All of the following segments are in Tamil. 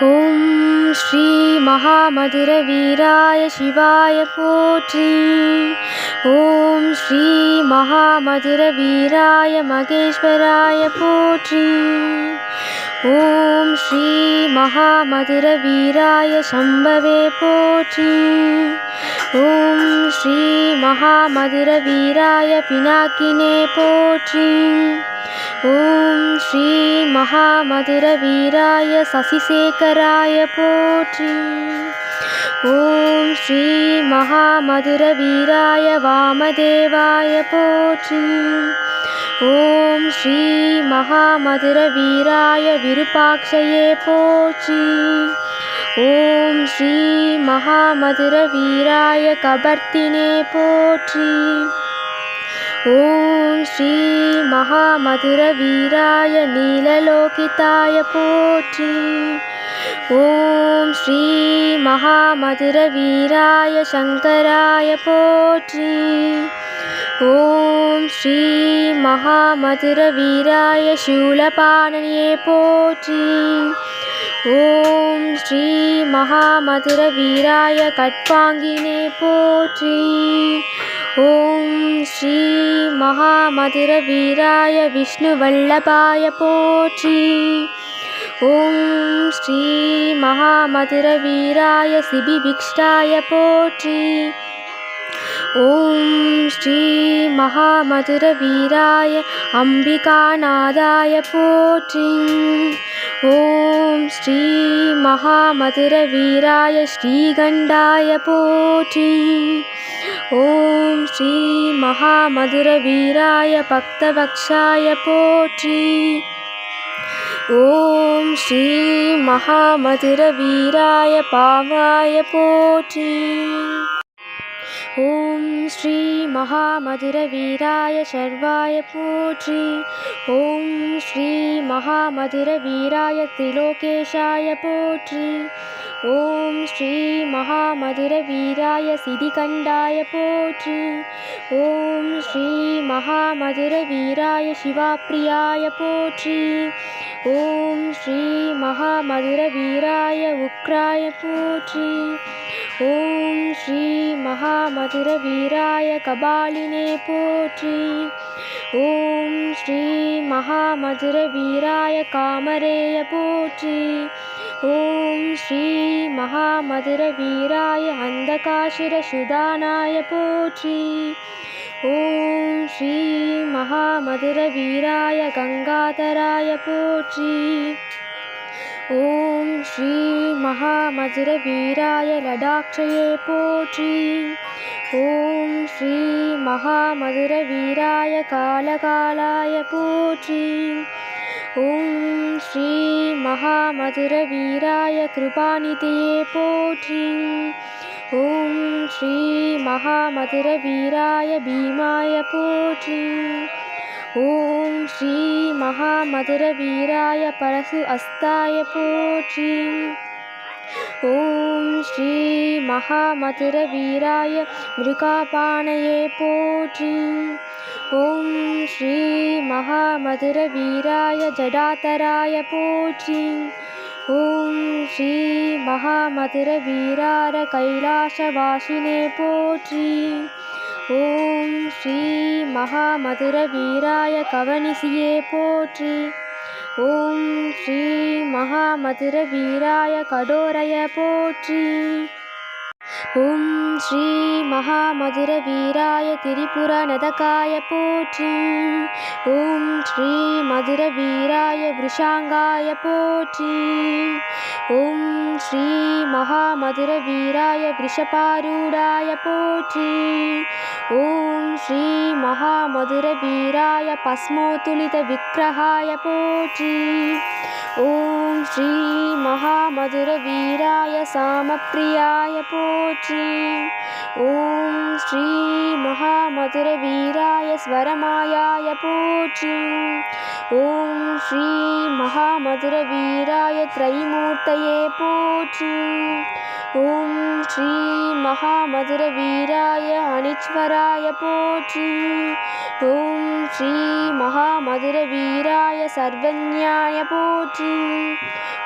ஓம் ஸ்ரீ மகாமதுர வீராய சிவாய போற்றி. ஓம் ஸ்ரீ மகாமதுர வீராய மகேஸ்வராய போற்றி. ஓம் ஸ்ரீ மகாமதுர வீராய சம்பவே போற்றி. ஓம் ஸ்ரீ மகாமதுர வீராய சசிசேகராய போற்றி. ஓம் ஸ்ரீ மகாமதுர வீராய வாமதேவாய போற்றி. ஓம் ஸ்ரீ மகாமதுர வீராய விருப்பாட்சயே போற்றி. ஓம் ஸ்ரீ மகாமதுர வீராய கபர்த்தினே போற்றி. ஓம் ஸ்ரீ மகாமதுர வீராய நீலலோகிதாய போற்றி. ஓம் ஸ்ரீ மகாமதுர வீராய சங்கராய போற்றி. ஓம் ஸ்ரீ மகாமதுர வீராய சூலபாணனியே போற்றி. ஓம் ஸ்ரீ மகாமதுர வீராய கட்பாங்கினே போற்றி ஓம் ஸ்ரீ மகாமதுர வீராய விஷ்ணுவல்லபாய போற்றி. ஓம் ஸ்ரீ மகாமதுர வீராய சிபிவிக்ஷ்டாய போற்றி. ஓம் ஸ்ரீ மகாமதுர வீராய அம்பிகாநாதாய போற்றி. ஓம் ஸ்ரீ மகாமதுர வீராய ஸ்ரீகண்டாய போற்றி. ஓம் ஸ்ரீ மகாமதுர வீராய பக்தபக்ஷாய போற்றி. ஓம் ஸ்ரீ மகாமதுர வீராய பாவாய போற்றி. ஓம் ஸ்ரீ மகாமதுர வீராய சர்வாய போற்றி. ஓம் ஸ்ரீ மகாமதுர வீராய திலோகேஷாய போற்றி. ஓம் ஸ்ரீ மகாமதுர வீராய சிதிகண்டாய போற்றி. ஓம் ஸ்ரீ மகாமதுர வீராய சிவாப்பிரியாய போற்றி. ஓம் ஸ்ரீ மகாமதுர வீராய உக்ராய போற்றி. ஓம் ஸ்ரீ மகாமதுர வீராய கபாலினே போற்றி. ஓம் ஸ்ரீ மகாமதுர வீராய காமரேய போற்றி. ஓம் ஸ்ரீ மகாமதுர வீராய அந்தகாசுர சுதானாய போற்றி. ஓம் ஸ்ரீ மகாமதுர வீராய கங்காதராய போற்றி. ஓம் ஸ்ரீ மகாமதுர வீராய லடாட்சயே போற்றி. ஓம் ஸ்ரீ மகாமதுர வீராய காலகாலாய போற்றி. ஓம் ஸ்ரீ மகாமதுர வீராய கிருபாநிதியே போற்றி. ஓம் ஸ்ரீ மகாமதுர வீராய பீமாய போற்றி. ஓம் ஸ்ரீ மகாமதுர வீராய பரசு அஸ்தாய போற்றி. ஓம் ஸ்ரீ மகாமதுர வீராய மிருகாபானயே போற்றி. ஓம் ஸ்ரீ மகாமதுர வீராய ஜடாதராய போற்றி. ஓம் ஸ்ரீ மகாமதுர வீரார கைலாசவாசினே போற்றி. ஓம் ஸ்ரீ மகாமதுர வீராய கவனிசியே போற்றி. ஓம் ஸ்ரீ மகாமதுர வீராய கடோரய போற்றி. ॐ श्रीमहामधुरवीराय त्रिपुरनदकाय पोचि ॐ श्रीमधुरवीराय वृषाङ्गाय पोचि ॐ श्रीमहामधुरवीराय वृषपारूढाय पोचि ॐ श्रीमहामधुरवीराय पस्मोतुलितविग्रहाय पोचि ॐ ஓம் ஸ்ரீ மகாமதுர வீராய பஸ்மோத்துலித விக்கிரகாய போற்றி ஓம் ஸ்ரீ மகாமதுர வீராய சாமப்பிரியாய போற்றி. ஓம் ஸ்ரீ மகாமதுர வீராய ஸ்வரமாயாய போற்றி. ஓம் ஸ்ரீ மகாமதுர வீராய திரைமூர்த்தையே போற்றி. ஓம் ஸ்ரீ மகாமதுர வீராய அனிஸ்வராய போற்றி. ஓம் ஸ்ரீ மகாமதுர வீராய சர்வஞாய போற்றி.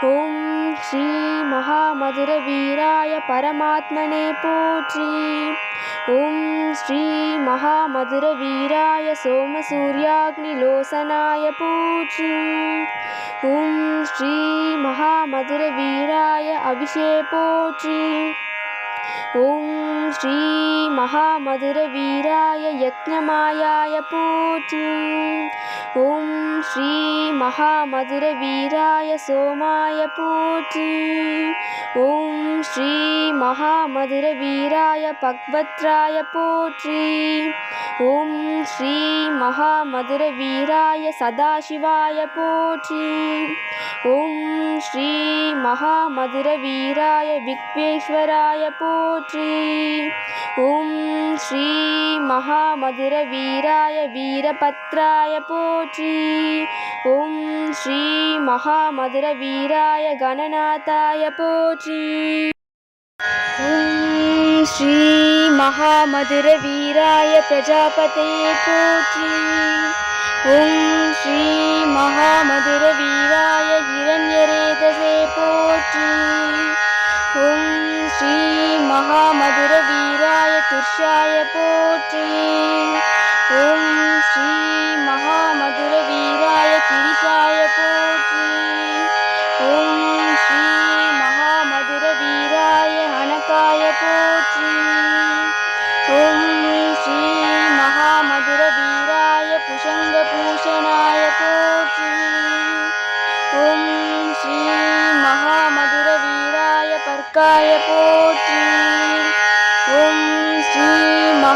ॐ श्री महामधुरवीराय परमात्मने पोत्री ॐ श्री महामधुरवीराय सोमसूर्याग्निलोचनाय पूजि ॐ श्री महामधुरवीराय अविषे ஓம் ஸ்ரீ மகாமதுர வீராய யக்ஞமாயாய பூஜி ஓம் ஸ்ரீ மகாமதுர வீராய சோமாய பூஜி ஓம் ஸ்ரீ மகாமதுர வீராய பக்வத்ராய போற்றி ஓம் ஸ்ரீ மகாமதுர வீராய சதாசிவாய போற்றி ஓம் ஸ்ரீ மகாமதுர வீராய விக்வேஸ்வராய போற்றி போற்றி. ஓம் ஸ்ரீ மகாமதுர வீராய வீரபத்ராய போற்றி. ஓம் ஸ்ரீ மகாமதுர வீராய கணநாதாய போற்றி. ஓம் ஸ்ரீ மகாமதுர வீராய பிரஜாபதே போற்றி. ஓம் ஸ்ரீ மகாமதுர வீராய ஹிரண்யரேதசே போற்றி. ஓம் ஸ்ரீ மகாமதுர வீராய துர்ஷாய போற்றி. ஓம் ஸ்ரீ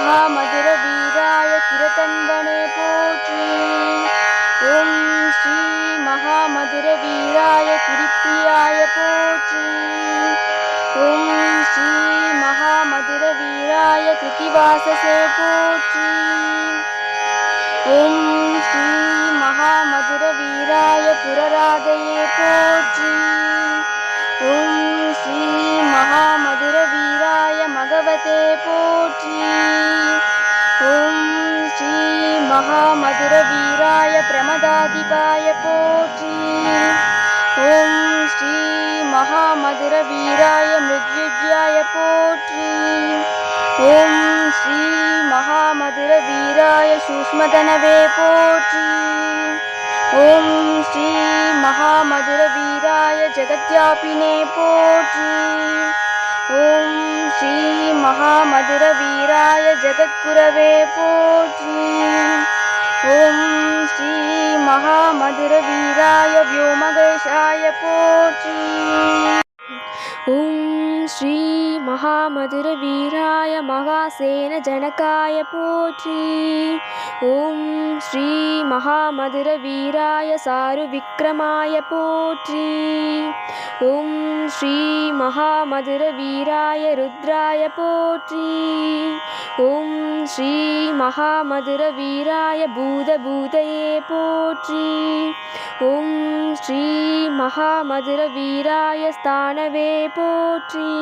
மகாமதுர வீராய கிரதன்பனே போற்றி. ஓம் ஸ்ரீ மகாமதுர வீராய கிரிப்பிரியாய போற்றி. ஓம் ஸ்ரீ மகாமதுர வீராய கிருத்திவாசசே போற்றி. ஓம் ஸ்ரீ மகாமதுர வீராய புரராதையே போற்றி. ஓம் ஸ்ரீ மகாமதுர வீராய மகவதே போற்றி. மகாமதுர வீராய பிரமதாதிபாய போற்றி. ஓம் ஸ்ரீ மகாமதுர வீராய மிருத்யுஜாய போற்றி. ஓம் ஸ்ரீ மகாமதுர வீராய சூஷ்மதனவே போற்றி. ஓம் ஸ்ரீ மகாமதுர வீராய ஜெகத்யாபினே போற்றி. ஓம் ஸ்ரீ மகாமதுர வீராய ஜெகத்குரவே போற்றி. मधुरवीराय व्योमगेशाय पोत्री ॐ श्री महामधुरवीराय महासेनजनकाय पोत्री ॐ श्री महामधुरवीराय सारुविक्रमाय पोत्री ॐ ஸ்ரீ மகாமதுர வீராய ருத்ராய போற்றி. ஓம் ஸ்ரீ மகாமதுர வீராய பூதபூதயே போற்றி. ஓம் ஸ்ரீ மகாமதுர வீராய ஸ்தானவே போற்றி.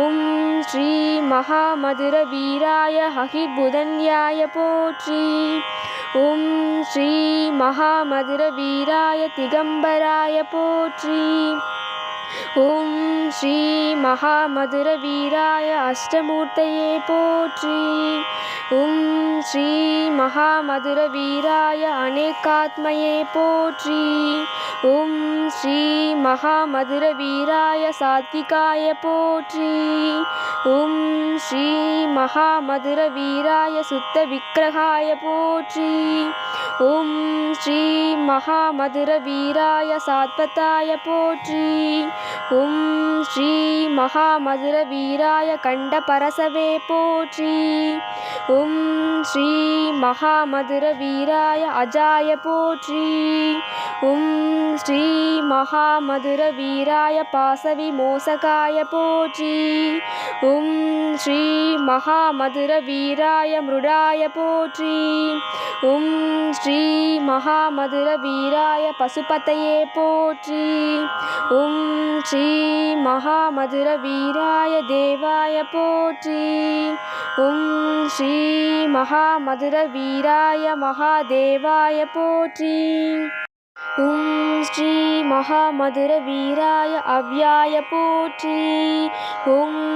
ஓம் ஸ்ரீ மகாமதுர வீராய ஹகிபுதன்யாய போற்றி. ஓம் ஸ்ரீ மகாமதுர வீராய திகம்பராய போற்றி. ஓம் ஸ்ரீ மகாமதுர வீராய அஷ்டமூர்த்தையே போற்றி. ஓம் ஸ்ரீ மகாமதுர வீராய அநேகாத்மையே போற்றி. ஓம் ஸ்ரீ மகாமதுர வீராய சாத்விகாய போற்றி. ஓம் ஸ்ரீ மகாமதுர வீராய சுத்த விக்கிரகாய போற்றி. ஓம் ஸ்ரீ மகாமதுர வீராய சாத்வதாய போற்றி. ஓம் ஸ்ரீ மகாமதுர வீராய கண்ட பரசவே போற்றி. ஓம் ஸ்ரீ மகாமதுர வீராய அஜாய போற்றி. ஓம் ஸ்ரீ மகாமதுர வீராய பாசவி மோசகாய போற்றி. ஓம் ஸ்ரீ மகாமதுர வீராய மிருடாய போற்றி. ஓம் ஸ்ரீ மகாமதுர வீராய பசுபத்தையே போற்றி. உம் ஸ்ரீ மகாமதுர வீராய தேவாய போற்றி. உம் ஸ்ரீ மகாமதுர வீராய மகாதேவாய போற்றி. ஓம் ஸ்ரீ மகாமதுர வீராய அவ்யாய போற்றி. ஓம்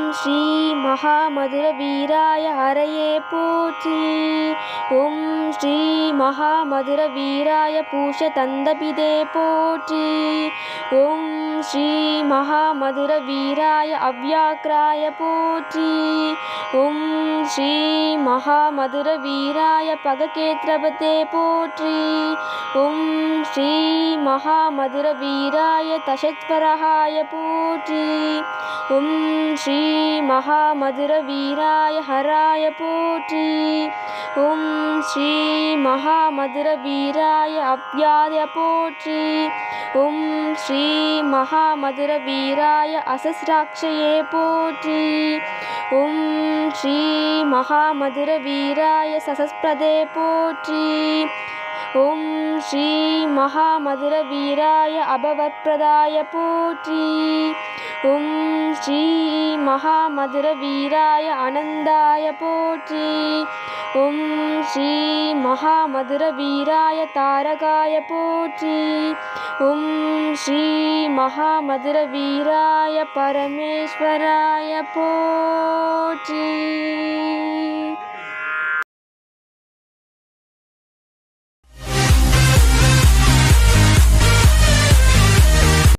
மகாமதுர வீராய ஹரையே பூச்சி. ஓம் ஸ்ரீ மகாமதுர வீராய பூஷ தந்தபிதே போற்றி ஓம் ஸ்ரீ மகாமதுர வீராய அவ்யாக்ராய போற்றி. ஓம் ஸ்ரீ மகாமதுர வீராய பககேத்ரபதே போற்றி. ஓம் ஸ்ரீ மகாமதுர வீராய தசத்வரஹாய போற்றி. ஓம் ஸ்ரீ மகாமதுர வீராய ஹராய போற்றி. ஓம் ஸ்ரீ மகாமதுர வீராய அவ்யாய போற்றி. ஓம் ஸ்ரீ மகா மகாமதுர வீராய அசஸ்ராட்சையே போற்றி. ஓம் ஸ்ரீ மகாமதுர வீராய சசஸ்பிரதே போற்றி. ஓம் ஸ்ரீ மகாமதுர வீராய அபவத்பிரதாய போற்றி. ஓம் ஸ்ரீ மகாமதுர வீராய அனந்தாய போற்றி ஓம் ஸ்ரீ மகாமதுர வீராய தாரகாய போற்றி ஓம் ஸ்ரீ மகாமதுர வீராய பரமேஸ்வராய போற்றி